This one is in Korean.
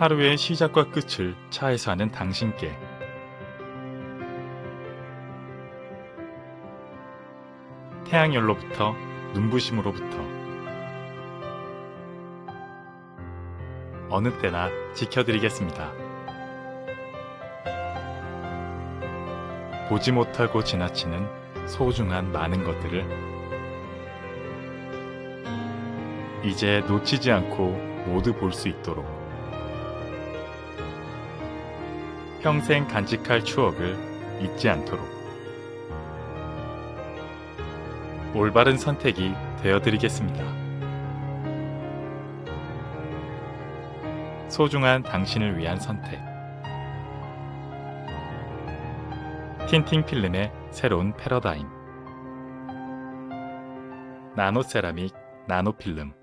하루의 시작과 끝을 차에서 하는 당신께 태양열로부터 눈부심으로부터 어느 때나 지켜드리겠습니다. 보지 못하고 지나치는 소중한 많은 것들을 이제 놓치지 않고 모두 볼 수 있도록 평생 간직할 추억을 잊지 않도록 올바른 선택이 되어드리겠습니다. 소중한 당신을 위한 선택. 틴팅 필름의 새로운 패러다임. 나노세라믹 나노필름.